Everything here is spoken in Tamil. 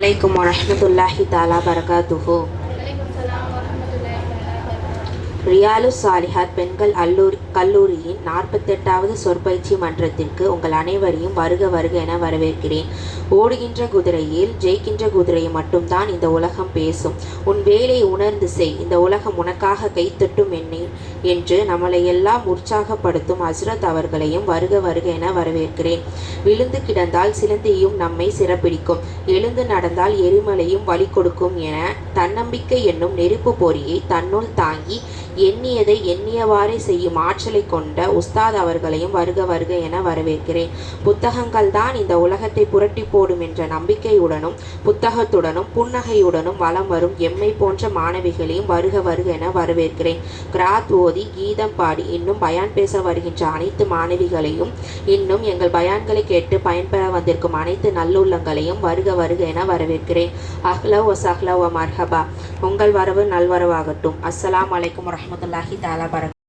அலைக்கும் வரமத்துல்லாஹி தாலா பரகாத்துஹு ரியாலு சாலிஹாத் பெண்கள் அல்லூரி கல்லூரியின் நாற்பத்தெட்டாவது சொற்பயிற்சி மன்றத்திற்கு உங்கள் அனைவரையும் வருக வருக என வரவேற்கிறேன். ஓடுகின்ற குதிரையில் ஜெயிக்கின்ற குதிரையை மட்டும்தான் இந்த உலகம் பேசும். உன் வேலை உணர்ந்து செய். இந்த உலகம் உனக்காக கைத்தட்டும் என்னை என்று நம்மளை எல்லாம் உற்சாகப்படுத்தும் ஹஸ்ரத் அவர்களையும் வருக வருக என வரவேற்கிறேன். விழுந்து கிடந்தால் சிலந்தியும் நம்மை சிறப்பிடிக்கும். எழுந்து நடந்தால் எரிமலையும் வழி கொடுக்கும் என தன்னம்பிக்கை என்னும் நெருப்பு பொறியை தன்னுள் தாங்கி எண்ணியதை எண்ணியவாறே செய்யும் ஆற்றலை கொண்ட உஸ்தாத் அவர்களையும் வருக வருக என வரவேற்கிறேன். புத்தகங்கள் தான் இந்த உலகத்தை புரட்டி போடும் என்ற நம்பிக்கையுடனும் புத்தகத்துடனும் புன்னகையுடனும் வலம் வரும் எம்மை போன்ற மாணவிகளையும் வருக வருக என வரவேற்கிறேன். கிராத் ஓ ஓதி கீதம் பாடி இன்னும் பயான் பேச வருகின்ற அனைத்து மாணவிகளையும் இன்னும் எங்கள் பயான்களை கேட்டு பயன்பெற வந்திருக்கும் அனைத்து நல்லுள்ளங்களையும் வருக வருக என வரவேற்கிறேன். அஹ்லவ் ஒ சஹ்லவ் மர்ஹபா. உங்கள் வரவு நல்வரவாகட்டும். அஸ்ஸலாமு வலைக்கம் வரமத்துல்லாஹி தாலா பரக்